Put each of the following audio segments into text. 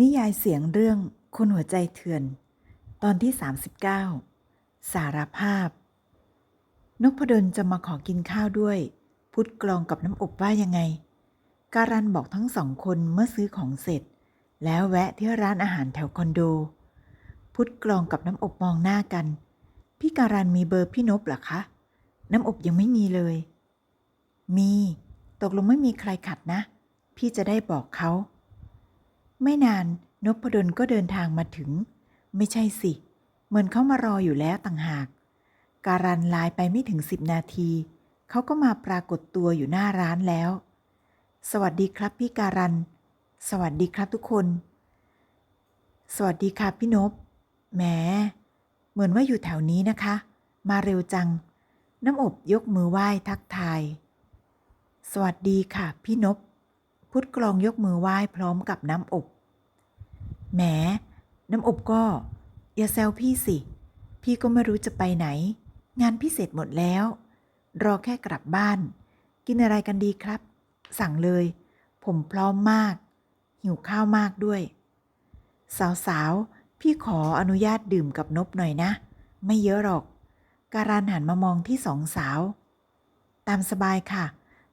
นิยายเสียงเรื่องคนหัวใจเถื่อน ตอนที่ 39 สารภาพ นกพดลจะมาขอกินข้าวด้วย พุทธกลองกับน้ำอบว่ายังไง การันบอกทั้งสองคนเมื่อซื้อของเสร็จ แล้วแวะที่ร้านอาหารแถวคอนโด พุทธกลองกับน้ำอบมองหน้ากัน พี่การันมีเบอร์พี่นบหรอคะ น้ำอบยังไม่มีเลย มี ตกลงไม่มีใครขัดนะ พี่จะได้บอกเขา ไม่นานนพดลก็เดินทางมาถึง ไม่ใช่สิ เหมือนเขามารออยู่แล้วต่างหาก การันไลน์ไปไม่ถึงสิบนาที เขาก็มาปรากฏตัวอยู่หน้าร้านแล้ว สวัสดีครับพี่การัน สวัสดีครับทุกคน สวัสดีค่ะพี่นบแหม เหมือนว่าอยู่แถวนี้นะคะ มาเร็วจัง น้ำอบยกมือไหว้ทักทาย สวัสดีค่ะพี่นบ พุทธกลองยกมือไหว้พร้อมกับน้ำอบ แหม น้ำอบก็ อย่าแซวพี่สิ พี่ก็ไม่รู้จะไปไหน งานพี่เสร็จหมดแล้ว รอแค่กลับบ้าน กินอะไรกันดีครับ สั่งเลย ผมพร้อมมาก หิวข้าวมากด้วย สาวๆ พี่ขออนุญาตดื่มกับนบหน่อยนะ ไม่เยอะหรอก การันหันมามองที่สองสาว ตามสบายค่ะ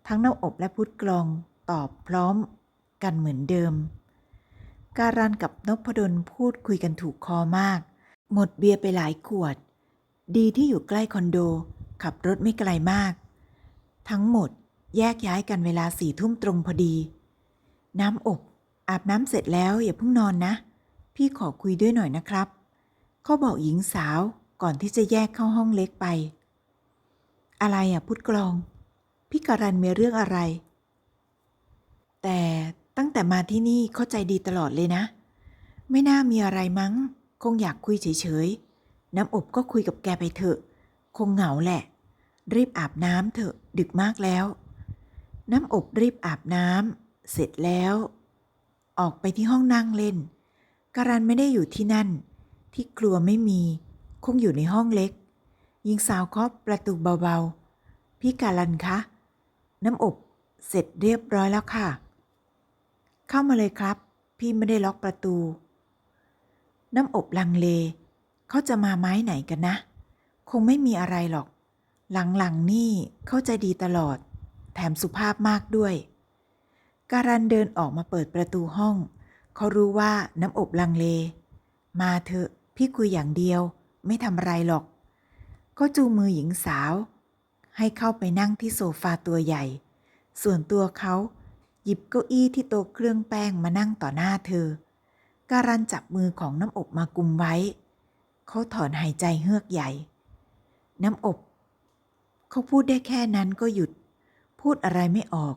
ทั้งน้ำอบและพุทธกลอง ตอบพร้อมกันเหมือนเดิม การันกับนพดลพูดคุยกันถูกคอมาก หมดเบียร์ไปหลายขวด ดีที่อยู่ใกล้คอนโด ขับรถไม่ไกลมาก ทั้งหมดแยกย้ายกันเวลาสี่ทุ่มตรงพอดี น้ำอบอาบน้ำเสร็จแล้วอย่าเพิ่งนอนนะ พี่ขอคุยด้วยหน่อยนะครับ เขาบอกหญิงสาวก่อนที่จะแยกเข้าห้องเล็กไป อะไรอะพุทธกลอง พี่การันมีเรื่องอะไร แต่ตั้งแต่มาที่นี่เข้าใจดีตลอดเลยนะ ไม่น่ามีอะไรมั้ง คงอยากคุยเฉยๆ น้ำอบก็คุยกับแกไปเถอะ คงเหงาแหละ รีบอาบน้ำเถอะดึกมากแล้ว น้ำอบรีบอาบน้ำเสร็จแล้ว ออกไปที่ห้องนั่งเล่น การันไม่ได้อยู่ที่นั่น ที่ครัวไม่มี คงอยู่ในห้องเล็กยิงสาวเคาะประตูเบาๆ พี่การันคะ น้ำอบเสร็จเรียบร้อยแล้วค่ะ เข้ามาเลยครับ พี่ไม่ได้ล็อกประตู น้ำอบลังเล เขาจะมาไม้ไหนกันนะ คงไม่มีอะไรหรอก หลังๆนี่เข้าใจดีตลอด แถมสุภาพมากด้วย การันเดินออกมาเปิดประตูห้อง เขารู้ว่าน้ำอบลังเล มาเถอะ พี่คุยอย่างเดียว ไม่ทำอะไรหรอก ก็จูงมือหญิงสาว ให้เข้าไปนั่งที่โซฟาตัวใหญ่ ส่วนตัวเขา หยิบเก้าอี้ที่โต๊ะเครื่องแป้งมานั่งต่อหน้าเธอ การันจับมือของน้ำอบมากุมไว้ เขาถอนหายใจเฮือกใหญ่ น้ำอบ เขาพูดได้แค่นั้นก็หยุด พูดอะไรไม่ออก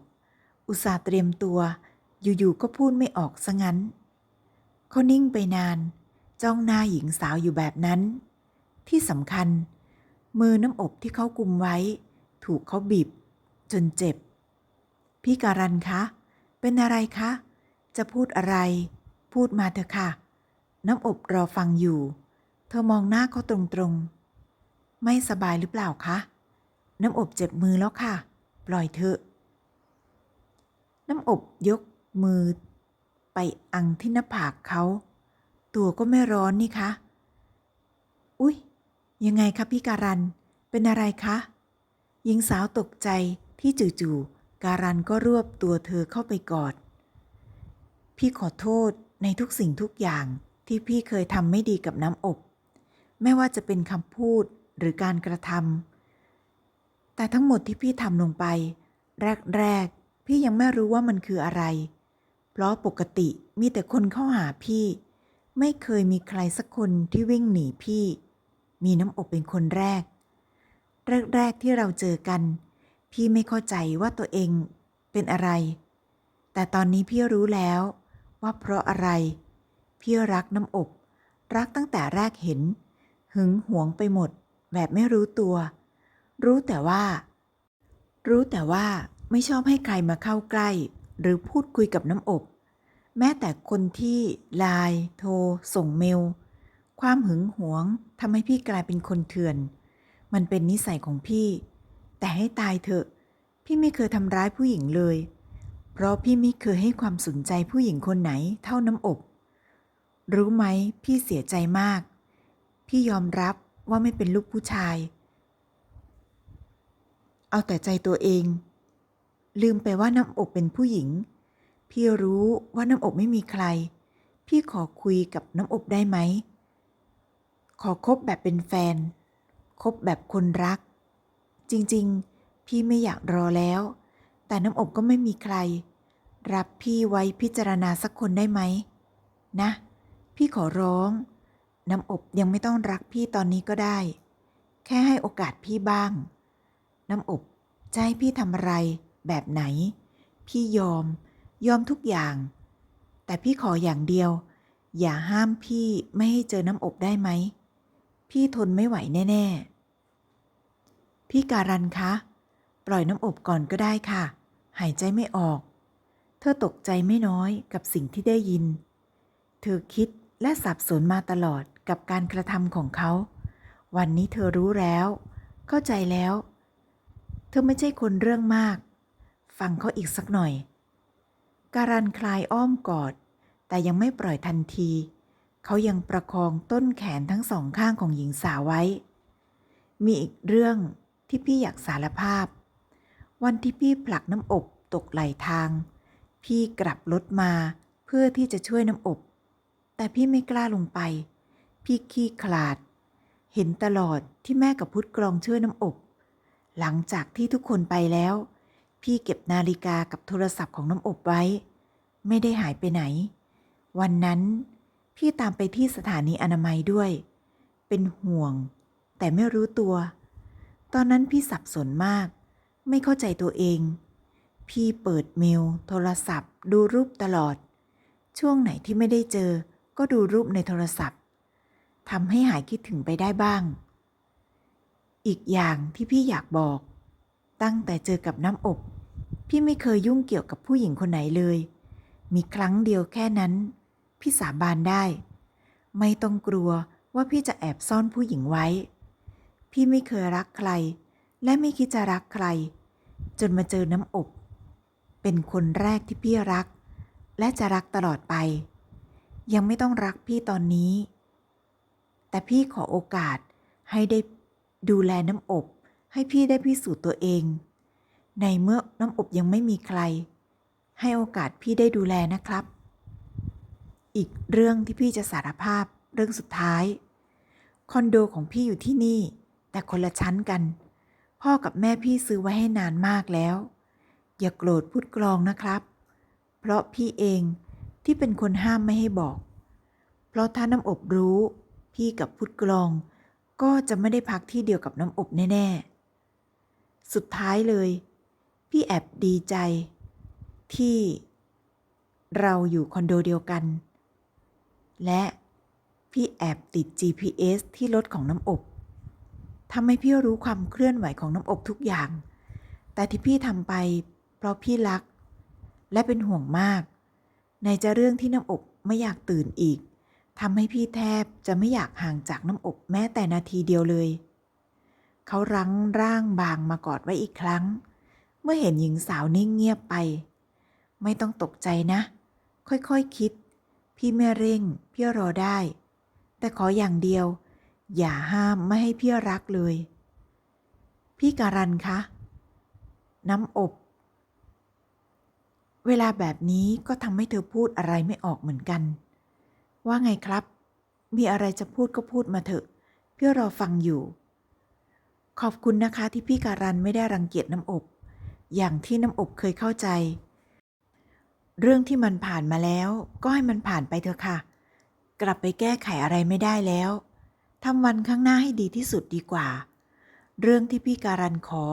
อุตส่าห์เตรียมตัว อยู่ๆก็พูดไม่ออกซะงั้น เขานิ่งไปนาน จ้องหน้าหญิงสาวอยู่แบบนั้น ที่สำคัญ มือน้ำอบที่เขากุมไว้ ถูกเขาบีบ จนเจ็บพี่การันคะ เป็นอะไรคะ จะพูดอะไร พูดมาเถอะค่ะ น้ำอบรอฟังอยู่ เธอมองหน้าเขาตรงๆ ไม่สบายหรือเปล่าคะ น้ำอบเจ็บมือแล้วค่ะ ปล่อยเถอะ น้ำอบยกมือ ไปอังที่หน้าผากเขา ตัวก็ไม่ร้อนนี่คะ อุ๊ย ยังไงคะพี่การัน เป็นอะไรคะ หญิงสาวตกใจที่จู่ๆ การันก็รวบตัวเธอเข้าไปกอด พี่ขอโทษในทุกสิ่งทุกอย่างที่พี่เคยทำไม่ดีกับน้ำอบ ไม่ว่าจะเป็นคำพูดหรือการกระทำแต่ทั้งหมดที่พี่ทำลงไป แรกๆ พี่ยังไม่รู้ว่ามันคืออะไร เพราะปกติมีแต่คนเข้าหาพี่ ไม่เคยมีใครสักคนที่วิ่งหนีพี่ มีน้ำอบเป็นคนแรก แรกๆที่เราเจอกัน พี่ไม่เข้าใจว่าตัวเองเป็นอะไร แต่ตอนนี้พี่รู้แล้วว่าเพราะอะไร พี่รักน้ำอบ รักตั้งแต่แรกเห็น หึงหวงไปหมด แบบไม่รู้ตัว รู้แต่ว่า รู้แต่ว่าไม่ชอบให้ใครมาเข้าใกล้ หรือพูดคุยกับน้ำอบ แม้แต่คนที่ไลน์โทร ส่งเมล ความหึงหวงทำให้พี่กลายเป็นคนเถื่อน มันเป็นนิสัยของพี่ แต่ให้ตายเถอะ พี่ไม่เคยทำร้ายผู้หญิงเลย เพราะพี่ไม่เคยให้ความสนใจผู้หญิงคนไหนเท่าน้ำอบ รู้ไหมพี่เสียใจมาก พี่ยอมรับว่าไม่เป็นลูกผู้ชาย เอาแต่ใจตัวเอง ลืมไปว่าน้ำอบเป็นผู้หญิง พี่รู้ว่าน้ำอบไม่มีใคร พี่ขอคุยกับน้ำอบได้ไหม ขอคบแบบเป็นแฟน คบแบบคนรัก จริงๆ พี่ไม่อยากรอแล้ว แต่น้ำอบก็ไม่มีใคร รับพี่ไว้พิจารณาสักคนได้ไหม นะ พี่ขอร้อง น้ำอบยังไม่ต้องรักพี่ตอนนี้ก็ได้ แค่ให้โอกาสพี่บ้าง น้ำอบจะให้พี่ทำอะไร แบบไหน พี่ยอม ยอมทุกอย่าง แต่พี่ขออย่างเดียว อย่าห้ามพี่ไม่ให้เจอน้ำอบได้ไหม พี่ทนไม่ไหวแน่ ๆ พี่การันคะ ปล่อยน้ำอบก่อนก็ได้ค่ะ หายใจไม่ออก เธอตกใจไม่น้อยกับสิ่งที่ได้ยิน เธอคิดและสับสนมาตลอดกับการกระทำของเขา วันนี้เธอรู้แล้ว เข้าใจแล้ว เธอไม่ใช่คนเรื่องมาก ฟังเขาอีกสักหน่อย การันคลายอ้อมกอด แต่ยังไม่ปล่อยทันที เขายังประคองต้นแขนทั้งสองข้างของหญิงสาวไว้ มีอีกเรื่อง ที่พี่อยากสารภาพ วันที่พี่ผลักน้ำอบตกไหลทาง พี่กลับรถมาเพื่อที่จะช่วยน้ำอบ แต่พี่ไม่กล้าลงไป พี่ขี้ขลาด เห็นตลอดที่แม่กับพุทธกรองช่วยน้ำอบ หลังจากที่ทุกคนไปแล้ว พี่เก็บนาฬิกากับโทรศัพท์ของน้ำอบไว้ ไม่ได้หายไปไหน วันนั้นพี่ตามไปที่สถานีอนามัยด้วย เป็นห่วง แต่ไม่รู้ตัว ตอนนั้นพี่สับสนมาก ไม่เข้าใจตัวเอง พี่เปิดเมล โทรศัพท์ ดูรูปตลอด ช่วงไหนที่ไม่ได้เจอ ก็ดูรูปในโทรศัพท์ทำให้หายคิดถึงไปได้บ้าง อีกอย่างที่พี่อยากบอก ตั้งแต่เจอกับน้ำอบ พี่ไม่เคยยุ่งเกี่ยวกับผู้หญิงคนไหนเลย มีครั้งเดียวแค่นั้น พี่สาบานได้ ไม่ต้องกลัวว่าพี่จะแอบซ่อนผู้หญิงไว้ พี่ไม่เคยรักใคร และไม่คิดจะรักใคร จนมาเจอน้ำอบ เป็นคนแรกที่พี่รัก และจะรักตลอดไป ยังไม่ต้องรักพี่ตอนนี้ แต่พี่ขอโอกาสให้ได้ดูแลน้ำอบ ให้พี่ได้พิสูจน์ตัวเอง ในเมื่อน้ำอบยังไม่มีใคร ให้โอกาสพี่ได้ดูแลนะครับ อีกเรื่องที่พี่จะสารภาพเรื่องสุดท้าย คอนโดของพี่อยู่ที่นี่ แต่คนละชั้นกัน พ่อกับแม่พี่ซื้อไว้ให้นานมากแล้ว อย่าโกรธพูดกรองนะครับ เพราะพี่เองที่เป็นคนห้ามไม่ให้บอก เพราะถ้าน้ำอบรู้ พี่กับพุทธกรอง ก็จะไม่ได้พักที่เดียวกับน้ำอบแน่ ๆ สุดท้ายเลย พี่แอบดีใจ ที่ เราอยู่คอนโดเดียวกัน และพี่แอบติด GPS ที่รถของน้ำอบ ทำให้พี่รู้ความเคลื่อนไหวของน้ำอบทุกอย่าง แต่ที่พี่ทำไป เพราะพี่รัก และเป็นห่วงมาก ในจะเรื่องที่น้ำอบไม่อยากตื่นอีกทำให้พี่แทบจะไม่อยากห่างจากน้ำอบแม้แต่นาทีเดียวเลย เขารั้งร่างบางมากอดไว้อีกครั้ง เมื่อเห็นหญิงสาวนิ่งเงียบไป ไม่ต้องตกใจนะ ค่อยๆคคิด พี่ไม่เร่ง พี่รอได้ แต่ขออย่างเดียว อย่าห้ามไม่ให้พี่รักเลย พี่การันคะ น้ำอบ เวลาแบบนี้ก็ทำให้เธอพูดอะไรไม่ออกเหมือนกัน ว่าไงครับ มีอะไรจะพูดก็พูดมาเถอะ พี่รอฟังอยู่ ขอบคุณนะคะที่พี่การันไม่ได้รังเกียจน้ำอบ อย่างที่น้ำอบเคยเข้าใจ เรื่องที่มันผ่านมาแล้ว ก็ให้มันผ่านไปเถอะค่ะ กลับไปแก้ไขอะไรไม่ได้แล้ว ทำวันข้างหน้าให้ดีที่สุดดีกว่า เรื่องที่พี่การันขอ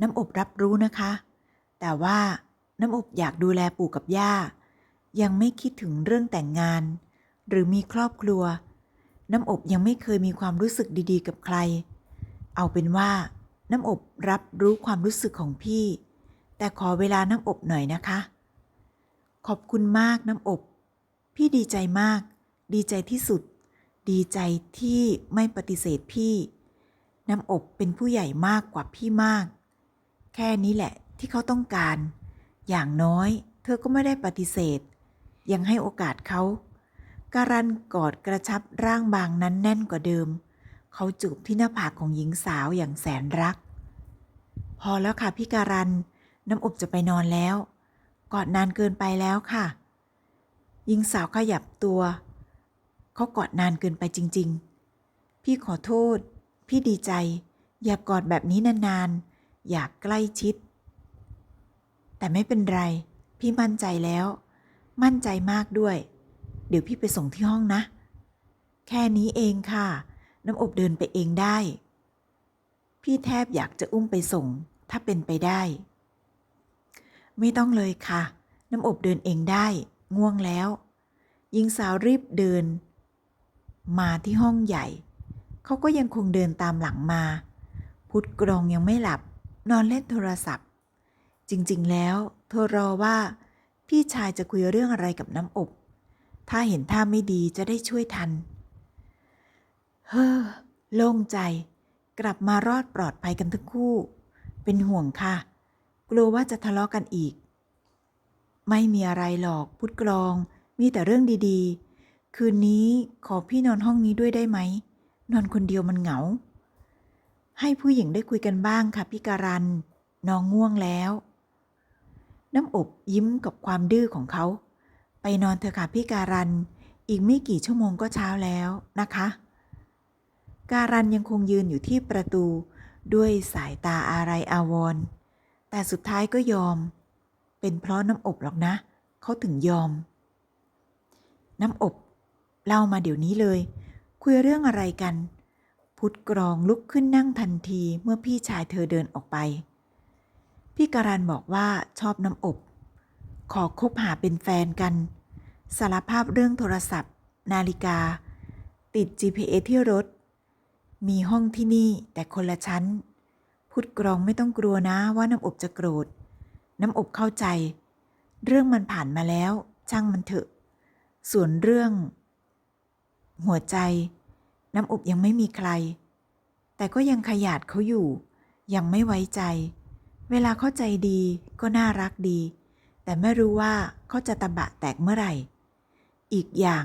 น้ำอบรับรู้นะคะ แต่ว่าน้ำอบอยากดูแลปู่กับย่า ยังไม่คิดถึงเรื่องแต่งงาน หรือมีครอบครัว น้ำอบยังไม่เคยมีความรู้สึกดีๆ กับใคร เอาเป็นว่า น้ำอบรับรู้ความรู้สึกของพี่ แต่ขอเวลาน้ำอบหน่อยนะคะ ขอบคุณมากน้ำอบ พี่ดีใจมาก ดีใจที่สุด ดีใจที่ไม่ปฏิเสธพี่ น้ำอบเป็นผู้ใหญ่มากกว่าพี่มาก แค่นี้แหละที่เขาต้องการ อย่างน้อยเธอก็ไม่ได้ปฏิเสธ ยังให้โอกาสเขา การันกอดกระชับร่างบางนั้นแน่นกว่าเดิม เขาจูบที่หน้าผากของหญิงสาวอย่างแสนรัก พอแล้วค่ะพี่การัน น้ำอบจะไปนอนแล้ว กอดนานเกินไปแล้วค่ะ หญิงสาวขยับตัว เขากอดนานเกินไปจริง ๆ พี่ขอโทษ พี่ดีใจ อย่ากอดแบบนี้นานๆ อยากใกล้ชิด แต่ไม่เป็นไร พี่มั่นใจแล้ว มั่นใจมากด้วย เดี๋ยวพี่ไปส่งที่ห้องนะ แค่นี้เองค่ะ น้ำอบเดินไปเองได้ พี่แทบอยากจะอุ้มไปส่ง ถ้าเป็นไปได้ ไม่ต้องเลยค่ะ น้ำอบเดินเองได้ ง่วงแล้วหญิงสาวรีบเดิน มาที่ห้องใหญ่ เขาก็ยังคงเดินตามหลังมา พุทธกรองยังไม่หลับ นอนเล่นโทรศัพท์ จริงๆ แล้ว เธอรอว่าพี่ชายจะคุยเรื่องอะไรกับน้ำอบ ถ้าเห็นท่าไม่ดีจะได้ช่วยทัน เฮ้อ โล่งใจ กลับมารอดปลอดภัยกันทั้งคู่ เป็นห่วงค่ะ กลัวว่าจะทะเลาะกันอีก ไม่มีอะไรหรอกพุทธกรอง มีแต่เรื่องดีๆ คืนนี้ขอพี่นอนห้องนี้ด้วยได้ไหม นอนคนเดียวมันเหงา ให้ผู้หญิงได้คุยกันบ้างค่ะพี่การัน น้องง่วงแล้ว น้ำอบยิ้มกับความดื้อของเขา ไปนอนเถอะค่ะพี่การัน อีกไม่กี่ชั่วโมงก็เช้าแล้วนะคะ การันยังคงยืนอยู่ที่ประตูด้วยสายตาอะไรอาวรณ์แต่สุดท้ายก็ยอม เป็นเพราะน้ำอบหรอกนะ เขาถึงยอม น้ำอบ เล่ามาเดี๋ยวนี้เลย คุยเรื่องอะไรกัน พุทธกรองลุกขึ้นนั่งทันทีเมื่อพี่ชายเธอเดินออกไป พี่การันบอกว่าชอบน้ำอบ ขอคบหาเป็นแฟนกัน สารภาพเรื่องโทรศัพท์ นาฬิกา ติด GPS ที่รถ มีห้องที่นี่แต่คนละชั้น พุทธกรองไม่ต้องกลัวนะว่าน้ำอบจะโกรธ น้ำอบเข้าใจ เรื่องมันผ่านมาแล้ว ช่างมันเถอะ ส่วนเรื่อง หัวใจ น้ำอบยังไม่มีใคร แต่ก็ยังขยาดเขาอยู่ ยังไม่ไว้ใจ เวลาเข้าใจดีก็น่ารักดี แต่ไม่รู้ว่าเขาจะตะบะแตกเมื่อไหร่ อีกอย่าง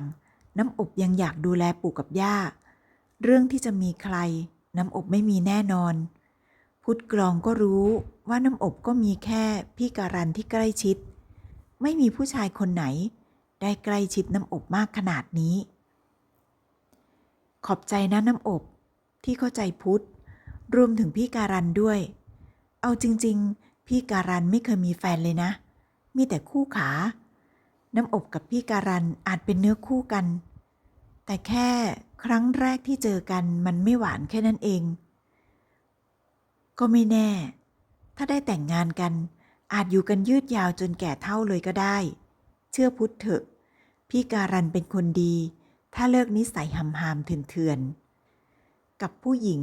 น้ำอบยังอยากดูแลปู่กับย่า เรื่องที่จะมีใคร น้ำอบไม่มีแน่นอน พุทธกรองก็รู้ว่าน้ำอบก็มีแค่พี่การันที่ใกล้ชิด ไม่มีผู้ชายคนไหน ได้ใกล้ชิดน้ำอบมากขนาดนี้ ขอบใจนะน้ำอบที่เข้าใจพุทธ รวมถึงพี่การันด้วย เอาจริง ๆ พี่การันไม่เคยมีแฟนเลยนะ มีแต่คู่ขา น้ำอบกับพี่การันอาจเป็นเนื้อคู่กัน แต่แค่ครั้งแรกที่เจอกันมันไม่หวานแค่นั้นเอง ก็ไม่แน่ ถ้าได้แต่งงานกัน อาจอยู่กันยืดยาวจนแก่เท่าเลยก็ได้ เชื่อพุทธเถอะ พี่การันเป็นคนดี ถ้าเลิกนิสัยหำหามเถื่อนๆ กับผู้หญิง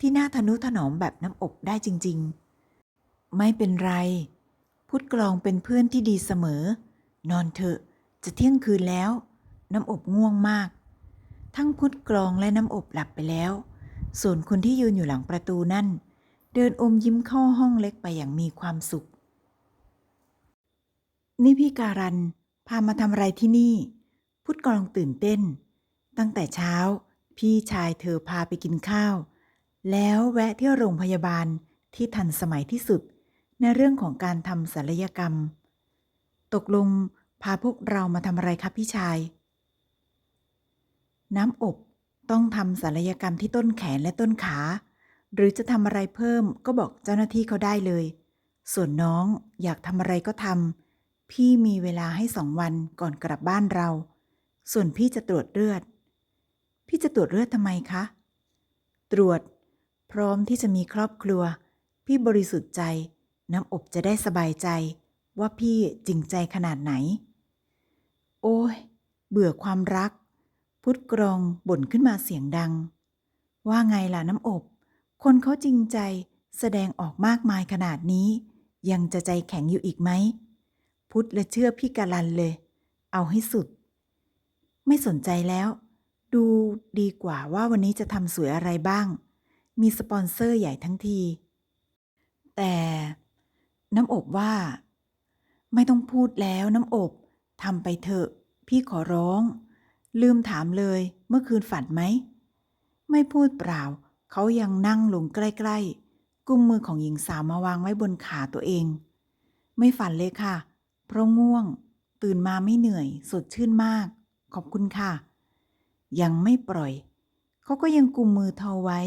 ที่หน่าทนุถนอมแบบน้ำอบได้จริง ๆ ไม่เป็นไร พุทธกลองเป็นเพื่อนที่ดีเสมอ นอนเถอะจะเที่ยงคืนแล้ว น้ำอบง่วงมาก ทั้งพุทธกลองและน้ำอบหลับไปแล้ว ส่วนคนที่ยืนอยู่หลังประตูนั่น เดินอมยิ้มเข้าห้องเล็กไปอย่างมีความสุข นี่พี่การันพามาทำอะไรที่นี่ พุทธกลองตื่นเต้น ตั้งแต่เช้า พี่ชายเธอพาไปกินข้าว แล้วแวะที่โรงพยาบาลที่ทันสมัยที่สุด ในเรื่องของการทำศัลยกรรม ตกลงพาพวกเรามาทำอะไรครับพี่ชาย น้ำอบต้องทำศัลยกรรมที่ต้นแขนและต้นขา หรือจะทำอะไรเพิ่มก็บอกเจ้าหน้าที่เขาได้เลย ส่วนน้องอยากทำอะไรก็ทำพี่มีเวลาให้สองวันก่อนกลับบ้านเรา ส่วนพี่จะตรวจเลือด พี่จะตรวจเลือดทำไมคะ ตรวจ พร้อมที่จะมีครอบครัว พี่บริสุทธิ์ใจ น้ำอบจะได้สบายใจ ว่าพี่จริงใจขนาดไหน โอ้ย เบื่อความรัก พุทธกรองบ่นขึ้นมาเสียงดัง ว่าไงล่ะน้ำอบ คนเขาจริงใจแสดงออกมากมายขนาดนี้ ยังจะใจแข็งอยู่อีกไหม พุทธและเชื่อพี่กาลันเลย เอาให้สุด ไม่สนใจแล้ว ดูดีกว่าว่าวันนี้จะทำสวยอะไรบ้าง มีสปอนเซอร์ใหญ่ทั้งที แต่น้ำอบว่า ไม่ต้องพูดแล้วน้ำอบทำไปเถอะ พี่ขอร้อง ลืมถามเลยเมื่อคืนฝันไหม ไม่พูดเปล่า เขายังนั่งลงใกล้ ๆ กุมมือของหญิงสาวมาวางไว้บนขาตัวเอง ไม่ฝันเลยค่ะ เพราะง่วง ตื่นมาไม่เหนื่อย สดชื่นมาก ขอบคุณค่ะ ยังไม่ปล่อย เขาก็ยังกุมมือเธอไว้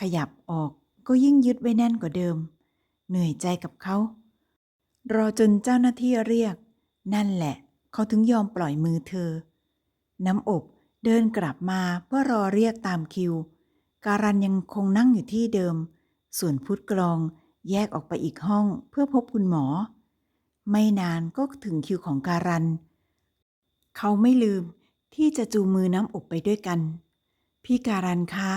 ขยับออกก็ยิ่งยึดไว้แน่นกว่าเดิม เหนื่อยใจกับเขา รอจนเจ้าหน้าที่เรียก นั่นแหละ เขาถึงยอมปล่อยมือเธอ น้ำอบเดินกลับมาเพื่อรอเรียกตามคิว การันยังคงนั่งอยู่ที่เดิม ส่วนพุทธกรองแยกออกไปอีกห้องเพื่อพบคุณหมอ ไม่นานก็ถึงคิวของการัน เขาไม่ลืม ที่จะจูงมือน้ำอบไปด้วยกัน พี่การันคะ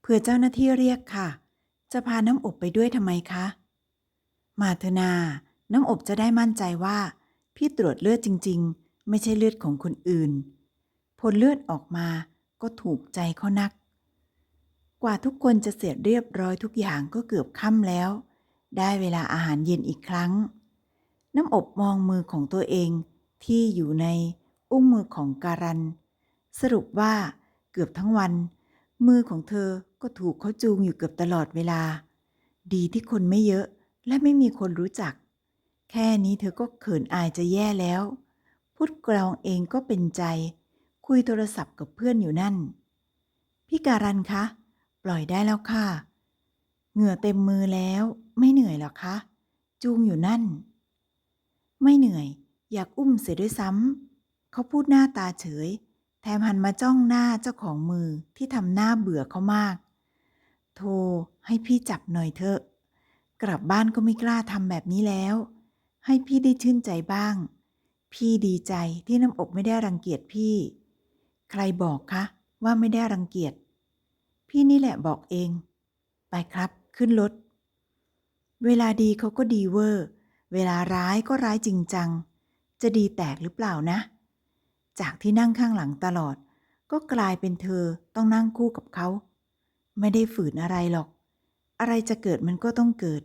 เผื่อเจ้าหน้าที่เรียกค่ะ จะพาน้ำอบไปด้วยทำไมคะ มาเถอะนา น้ำอบจะได้มั่นใจว่า พี่ตรวจเลือดจริง ๆ ไม่ใช่เลือดของคนอื่น ผลเลือดออกมาก็ถูกใจเขานัก กว่าทุกคนจะเสร็จเรียบร้อยทุกอย่างก็เกือบค่ำแล้ว ได้เวลาอาหารเย็นอีกครั้ง น้ำอบมองมือของตัวเองที่อยู่ใน อุ้งมือของการัน สรุปว่าเกือบทั้งวัน มือของเธอก็ถูกเขาจูงอยู่เกือบตลอดเวลา ดีที่คนไม่เยอะและไม่มีคนรู้จัก แค่นี้เธอก็เขินอายจะแย่แล้วพุทธกรองเองก็เป็นใจ คุยโทรศัพท์กับเพื่อนอยู่นั่น พี่การันคะ ปล่อยได้แล้วค่ะ เหงื่อเต็มมือแล้วไม่เหนื่อยหรอคะ จูงอยู่นั่น ไม่เหนื่อย อยากอุ้มเสียด้วยซ้ำ เขาพูดหน้าตาเฉย แถมหันมาจ้องหน้าเจ้าของมือที่ทำหน้าเบื่อเขามาก โทรให้พี่จับหน่อยเถอะ กลับบ้านก็ไม่กล้าทำแบบนี้แล้ว ให้พี่ได้ชื่นใจบ้าง พี่ดีใจที่น้ำอบไม่ได้รังเกียจพี่ ใครบอกคะ ว่าไม่ได้รังเกียจ พี่นี่แหละบอกเอง ไปครับ ขึ้นรถ เวลาดีเขาก็ดีเวอร์ เวลาร้ายก็ร้ายจริงจังจะดีแตกหรือเปล่านะ จากที่นั่งข้างหลังตลอด ก็กลายเป็นเธอต้องนั่งคู่กับเขา ไม่ได้ฝืนอะไรหรอก อะไรจะเกิดมันก็ต้องเกิด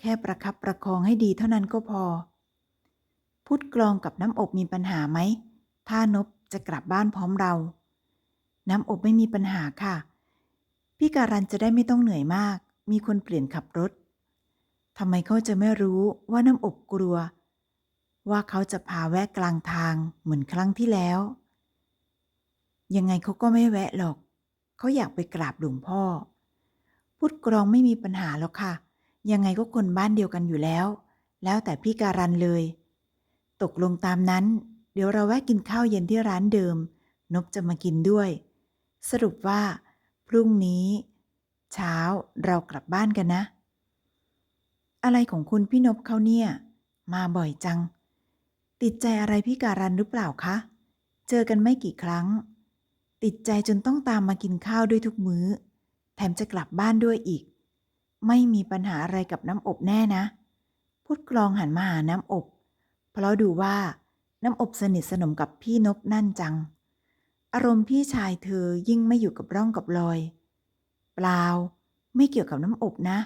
แค่ประคับประคองให้ดีเท่านั้นก็พอพุทกลองกับน้ำอบมีปัญหาไหม ถ้านบจะกลับบ้านพร้อมเรา น้ำอบไม่มีปัญหาค่ะ พี่การันจะได้ไม่ต้องเหนื่อยมาก มีคนเปลี่ยนขับรถทำไมเขาจะไม่รู้ว่าน้ำอบกลัว ว่าเขาจะพาแวะกลางทางเหมือนครั้งที่แล้ว ยังไงเขาก็ไม่แวะหรอก เขาอยากไปกราบหลวงพ่อ พุทธกรองไม่มีปัญหาแล้วค่ะ ยังไงก็คนบ้านเดียวกันอยู่แล้ว แล้วแต่พี่การันเลย ตกลงตามนั้น เดี๋ยวเราแวะกินข้าวเย็นที่ร้านเดิม นบจะมากินด้วย สรุปว่า พรุ่งนี้ เช้าเรากลับบ้านกันนะ อะไรของคุณพี่นบเขาเนี่ยมาบ่อยจัง ติดใจอะไรพี่การันหรือเปล่าคะ เจอกันไม่กี่ครั้ง ติดใจจนต้องตามมากินข้าวด้วยทุกมื้อ แถมจะกลับบ้านด้วยอีก ไม่มีปัญหาอะไรกับน้ำอบแน่นะ พุทธกลองหันมาหาน้ำอบ เพราะดูว่าน้ำอบสนิทสนมกับพี่นบนั่นจัง อารมณ์พี่ชายเธอยิ่งไม่อยู่กับร่องกับรอย เปล่า ไม่เกี่ยวกับน้ำอบนะ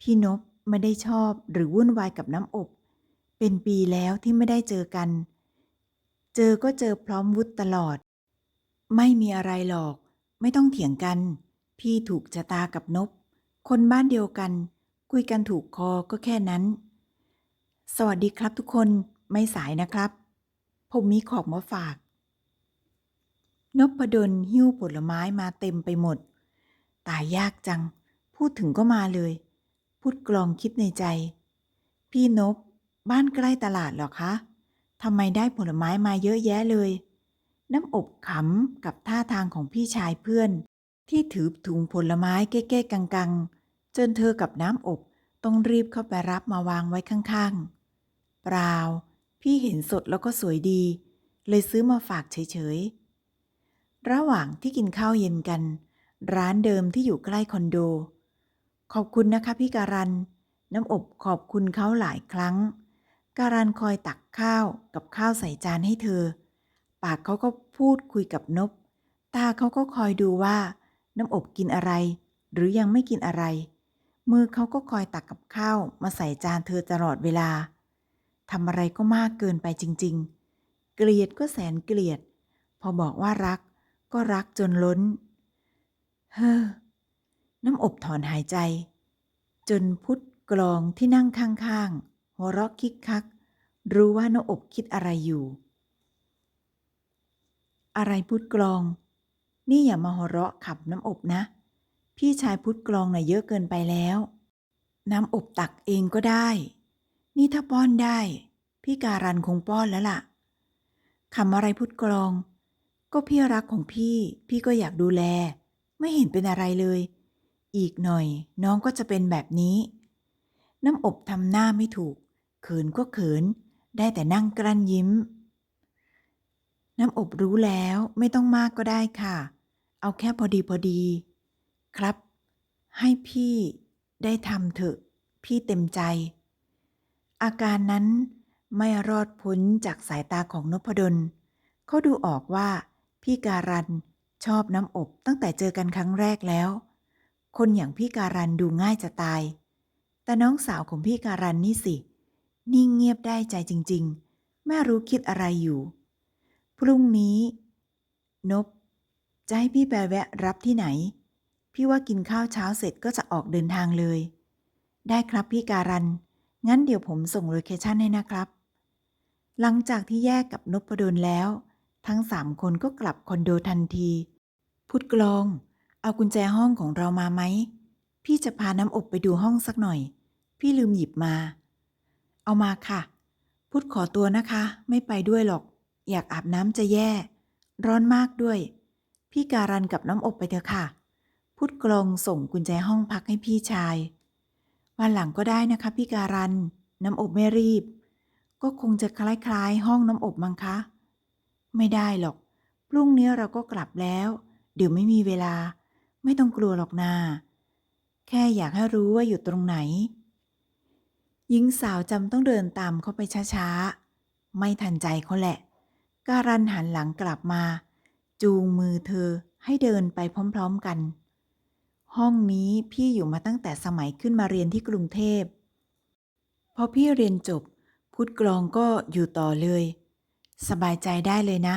พี่นบไม่ได้ชอบหรือวุ่นวายกับน้ำอบ เป็นปีแล้วที่ไม่ได้เจอกัน เจอก็เจอพร้อมวุฒตลอด ไม่มีอะไรหรอก ไม่ต้องเถียงกัน พี่ถูกชะตากับนบ คนบ้านเดียวกัน คุยกันถูกคอก็แค่นั้น สวัสดีครับทุกคนไม่สายนะครับ ผมมีของมาฝาก นบพดลหิ้วผลไม้มาเต็มไปหมด ตายยากจัง พูดถึงก็มาเลย พูดกลองคิดในใจ พี่นบ บ้านใกล้ตลาดหรอคะทำไมได้ผลไม้มาเยอะแยะเลย น้ำอบขำกับท่าทางของพี่ชายเพื่อน ที่ถือถุงผลไม้เก้ๆกังๆ จนเธอกับน้ำอบต้องรีบเข้าไปรับมาวางไว้ข้างๆ เปล่า พี่เห็นสดแล้วก็สวยดี เลยซื้อมาฝากเฉยๆ ระหว่างที่กินข้าวเย็นกัน ร้านเดิมที่อยู่ใกล้คอนโด ขอบคุณนะคะพี่การัน น้ำอบขอบคุณเขาหลายครั้ง การันคอยตักข้าวกับข้าวใส่จานให้เธอ ปากเขาก็พูดคุยกับนบ ตาเขาก็คอยดูว่า น้ำอบกินอะไร หรือยังไม่กินอะไร มือเขาก็คอยตักกับข้าวมาใส่จานเธอตลอดเวลาทำอะไรก็มากเกินไปจริง ๆ เกลียดก็แสนเกลียด พอบอกว่ารัก ก็รักจนล้น เฮ้อ น้ำอบถอนหายใจ จนพุทธกลองที่นั่งข้างๆ หัวเราะคิกคัก รู้ว่าน้ำอบคิดอะไรอยู่ อะไรพุทธกลอง นี่อย่ามาหัวเราะขับน้ำอบนะ พี่ชายพุทธกลองน่ะเยอะเกินไปแล้ว น้ำอบตักเองก็ได้ นี่ถ้าป้อนได้ พี่การันคงป้อนแล้วล่ะคำอะไรพุทธกลอง ก็พี่รักของพี่ พี่ก็อยากดูแล ไม่เห็นเป็นอะไรเลย อีกหน่อยน้องก็จะเป็นแบบนี้ น้ำอบทำหน้าไม่ถูก เขินก็เขิน ได้แต่นั่งกลั้นยิ้ม น้ำอบรู้แล้วไม่ต้องมากก็ได้ค่ะ เอาแค่พอดีพอดี ครับ ให้พี่ได้ทำเถอะ พี่เต็มใจ อาการนั้นไม่รอดพ้นจากสายตาของนพดลเขาดูออกว่าพี่การันชอบน้ำอบตั้งแต่เจอกันครั้งแรกแล้ว คนอย่างพี่การันดูง่ายจะตาย แต่น้องสาวของพี่การันนี่สิ นิ่งเงียบได้ใจจริง ๆ ไม่รู้คิดอะไรอยู่ พรุ่งนี้ นบ จะให้พี่ไปแวะรับที่ไหน พี่ว่ากินข้าวเช้าเสร็จก็จะออกเดินทางเลย ได้ครับพี่การัน งั้นเดี๋ยวผมส่งโลเคชั่นให้นะครับ หลังจากที่แยกกับนพดลแล้ว ทั้งสามคนก็กลับคอนโดทันที พุทธกลอง เอากุญแจห้องของเรามาไหม พี่จะพาน้ำอบไปดูห้องสักหน่อย พี่ลืมหยิบมา เอามาค่ะ พุทธขอตัวนะคะ ไม่ไปด้วยหรอก อยากอาบน้ำจะแย่ ร้อนมากด้วย พี่การันกับน้ำอบไปเถอะค่ะ พุทธกลองส่งกุญแจห้องพักให้พี่ชาย วันหลังก็ได้นะคะพี่การัน น้ำอบไม่รีบ ก็คงจะคล้ายๆ ห้องน้ำอบมั้งคะ ไม่ได้หรอก พรุ่งนี้เราก็กลับแล้ว เดี๋ยวไม่มีเวลา ไม่ต้องกลัวหรอกนา แค่อยากให้รู้ว่าอยู่ตรงไหน หญิงสาวจำต้องเดินตามเขาไปช้าๆ ไม่ทันใจเขาแหละ การันหันหลังกลับมา จูงมือเธอให้เดินไปพร้อมๆกัน ห้องนี้พี่อยู่มาตั้งแต่สมัยขึ้นมาเรียนที่กรุงเทพ พอพี่เรียนจบ พุทธกลองก็อยู่ต่อเลย สบายใจได้เลยนะ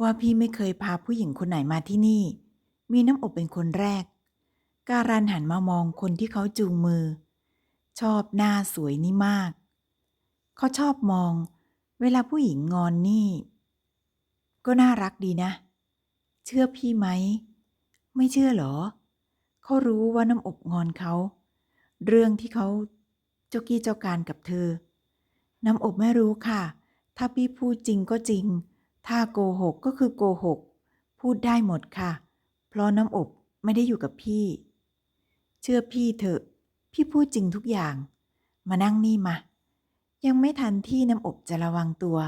ว่าพี่ไม่เคยพาผู้หญิงคนไหนมาที่นี่ มีน้ำอบเป็นคนแรก การันหันมามองคนที่เขาจูงมือ ชอบหน้าสวยนี่มาก เขาชอบมอง เวลาผู้หญิงงอนนี่ ก็น่ารักดีนะ เชื่อพี่ไหม ไม่เชื่อเหรอ เขารู้ว่าน้ำอบงอนเขา เรื่องที่เขาเจ้ากี้เจ้าการกับเธอ น้ำอบไม่รู้ค่ะ ถ้าพี่พูดจริงก็จริง ถ้าโกหกก็คือโกหก พูดได้หมดค่ะ เพราะน้ำอบไม่ได้อยู่กับพี่ เชื่อพี่เถอะ พี่พูดจริงทุกอย่าง มานั่งนี่มา ยังไม่ทันที่น้ำอบจะระวังตัว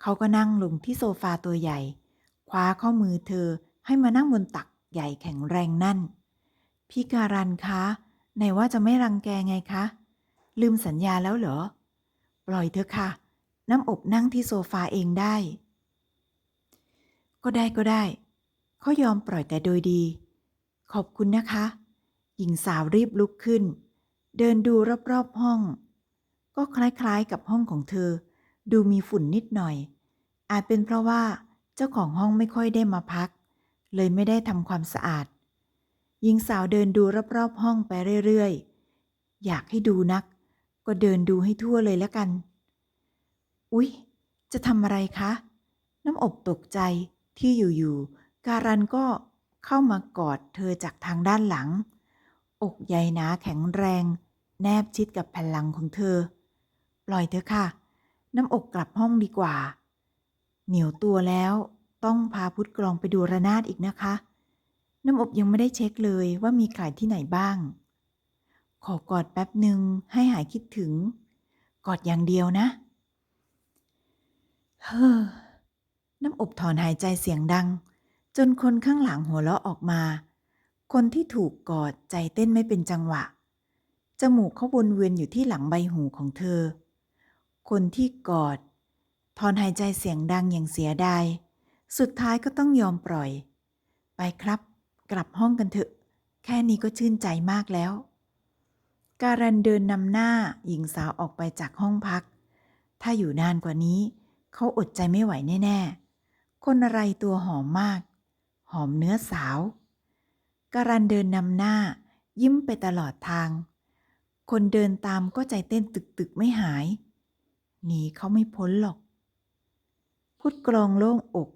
เขาก็นั่งลงที่โซฟาตัวใหญ่ คว้าข้อมือเธอให้มานั่งบนตักใหญ่แข็งแรงนั่น พี่การันคะไหนว่าจะไม่รังแกไงคะ ลืมสัญญาแล้วเหรอ ปล่อยเถอะค่ะ น้ำอบนั่งที่โซฟาเองได้ ก็ได้ก็ได้ เขายอมปล่อยแต่โดยดี ขอบคุณนะคะ หญิงสาวรีบลุกขึ้น เดินดูรอบๆห้อง ก็คล้ายๆกับห้องของเธอ ดูมีฝุ่นนิดหน่อย อาจเป็นเพราะว่าเจ้าของห้องไม่ค่อยได้มาพัก เลยไม่ได้ทำความสะอาด หญิงสาวเดินดูรอบๆห้องไปเรื่อยๆ อยากให้ดูนัก ก็เดินดูให้ทั่วเลยแล้วกัน อุ๊ย จะทำอะไรคะ น้ำอบตกใจที่อยู่ๆ การันก็เข้ามากอดเธอจากทางด้านหลัง อกใหญ่หนาแข็งแรง แนบชิดกับแผ่นหลังของเธอ ปล่อยเธอค่ะ น้ำอกกลับห้องดีกว่า เหนียวตัวแล้วต้องพาพุทธกลองไปดูระนาดอีกนะคะ น้ำอบยังไม่ได้เช็คเลยว่ามีขายที่ไหนบ้าง ขอกอดแป๊บหนึ่งให้หายคิดถึง กอดอย่างเดียวนะ เฮ้อ น้ำอบถอนหายใจเสียงดัง จนคนข้างหลังหัวเราะออกมา คนที่ถูกกอดใจเต้นไม่เป็นจังหวะ จมูกเขาวนเวียนอยู่ที่หลังใบหูของเธอ คนที่กอด ถอนหายใจเสียงดังอย่างเสียดาย สุดท้ายก็ต้องยอมปล่อย ไปครับ กลับห้องกันเถอะ แค่นี้ก็ชื่นใจมากแล้ว การันเดินนำหน้าหญิงสาวออกไปจากห้องพัก ถ้าอยู่นานกว่านี้ เขาอดใจไม่ไหวแน่ๆ คนอะไรตัวหอมมาก หอมเนื้อสาว การันเดินนำหน้า ยิ้มไปตลอดทาง คนเดินตามก็ใจเต้นตึกๆไม่หาย หนีเขาไม่พ้นหรอก พุดกรองโล่งอก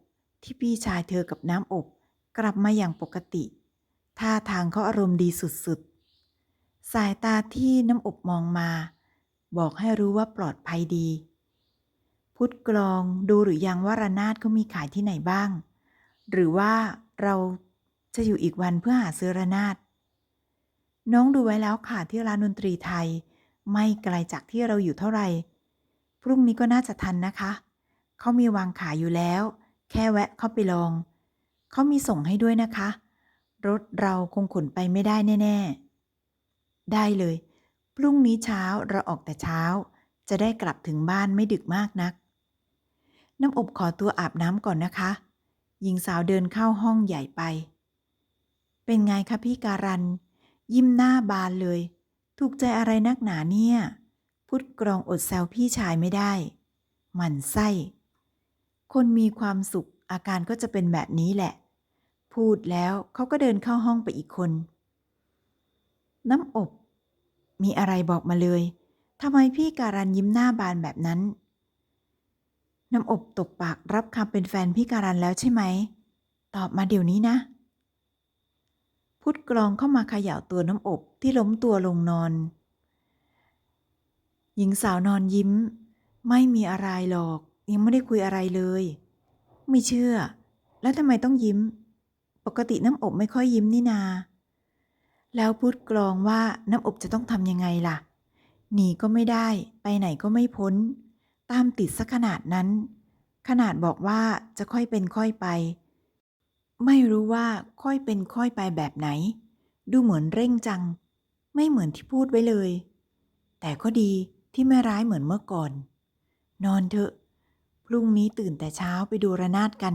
ที่พี่ชายเธอกับน้ำอบ กลับมาอย่างปกติ ท่าทางเขาอารมณ์ดีสุดๆ สายตาที่น้ำอบมองมา บอกให้รู้ว่าปลอดภัยดี พุดกรองดูหรือยังว่าระนาดเขามีขายที่ไหนบ้าง หรือว่าเราจะอยู่อีกวันเพื่อหาซื้อระนาด น้องดูไว้แล้วค่ะที่ร้านดนตรีไทย ไม่ไกลจากที่เราอยู่เท่าไหร่ พรุ่งนี้ก็น่าจะทันนะคะ เขามีวางขายอยู่แล้ว แค่แวะเข้าไปลอง เขามีส่งให้ด้วยนะคะ รถเราคงขนไปไม่ได้แน่ ๆ ได้เลย พรุ่งนี้เช้าเราออกแต่เช้า จะได้กลับถึงบ้านไม่ดึกมากนัก น้ำอบขอตัวอาบน้ำก่อนนะคะ หญิงสาวเดินเข้าห้องใหญ่ไป เป็นไงคะพี่การัน ยิ้มหน้าบานเลย ถูกใจอะไรนักหนาเนี่ย พุดกรองอดแซวพี่ชายไม่ได้ หมันไส้ คนมีความสุขอาการก็จะเป็นแบบนี้แหละ พูดแล้วเขาก็เดินเข้าห้องไปอีกคน น้ำอบ มีอะไรบอกมาเลยทำไมพี่การันยิ้มหน้าบานแบบนั้น น้ำอบตบปากรับคำเป็นแฟนพี่การันแล้วใช่ไหม ตอบมาเดี๋ยวนี้นะ พุดกรองเข้ามาเขย่าตัวน้ำอบที่ล้มตัวลงนอน หญิงสาวนอนยิ้ม ไม่มีอะไรหรอก ยังไม่ได้คุยอะไรเลย ไม่เชื่อ แล้วทำไมต้องยิ้ม ปกติน้ำอบไม่ค่อยยิ้มนี่นา แล้วพุดกรองว่าน้ำอบจะต้องทำยังไงล่ะ หนีก็ไม่ได้ไปไหนก็ไม่พ้น ตามติดสักขนาดนั้น ขนาดบอกว่าจะค่อยเป็นค่อยไป ไม่รู้ว่าค่อยเป็นค่อยไปแบบไหน ดูเหมือนเร่งจัง ไม่เหมือนที่พูดไว้เลย แต่ก็ดีที่ไม่ร้ายเหมือนเมื่อก่อน นอนเถอะ พรุ่งนี้ตื่นแต่เช้าไปดูระนาดกัน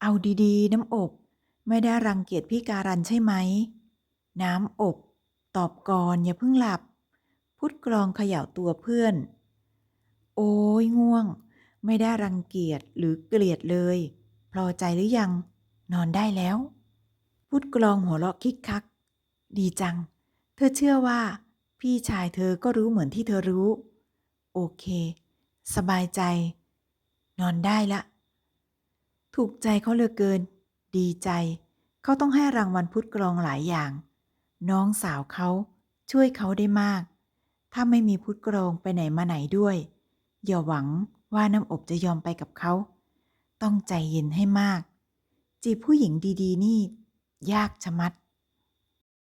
เอาดีๆ น้ำอบ ไม่ได้รังเกียจพี่การันใช่ไหม น้ำอบ ตอบก่อนอย่าเพิ่งหลับ พุดกรองเขย่าตัวเพื่อน โอ้ยง่วง ไม่ได้รังเกียจหรือเกลียดเลย พอใจหรือยัง นอนได้แล้ว พุดกรองหัวเราะคิกคัก ดีจัง เธอเชื่อว่า พี่ชายเธอก็รู้เหมือนที่เธอรู้ โอเค สบายใจ นอนได้ละ ถูกใจเขาเหลือเกิน ดีใจ เขาต้องให้รางวัลพุดกรองหลายอย่าง น้องสาวเขาช่วยเขาได้มาก ถ้าไม่มีพุดกรองไปไหนมาไหนด้วย อย่าหวังว่าน้ำอบจะยอมไปกับเขา ต้องใจเย็นให้มาก จีบผู้หญิงดี ๆ นี่ ยากชะมัด